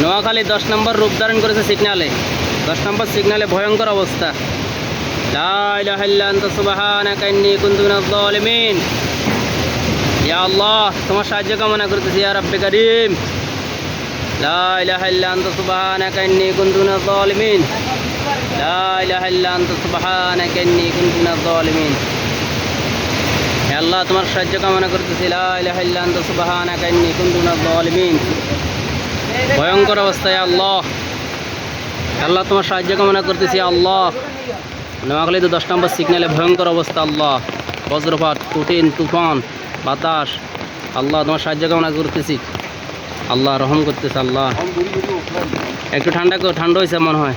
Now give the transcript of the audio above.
নোয়াখালী দশ নম্বর রূপ ধারণ করেছে সিগনালে। দশ নম্বর সিগনালে ভয়ঙ্কর অবস্থা। আল্লাহ, তোমার সাহায্য কামনা করতেছি, ইয়া রাব্বে কারীম। লা আল্লাহ তোমার সাহায্য কামনা করতেছি ভয়ঙ্কর অবস্থায় আল্লাহ আল্লাহ তোমার সাহায্য কামনা করতেছি, আল্লাহ। নোয়াখালী তো দশ নম্বর সিগনালে ভয়ঙ্কর অবস্থা, আল্লাহ। বজ্রপাত, কঠিন তুফান, বাতাস, আল্লাহ তোমার সাহায্য কামনা করতেছি। আল্লাহ রহম করতেছে, আল্লাহ। একটু ঠান্ডা ঠান্ডা হয়েছে মনে হয়।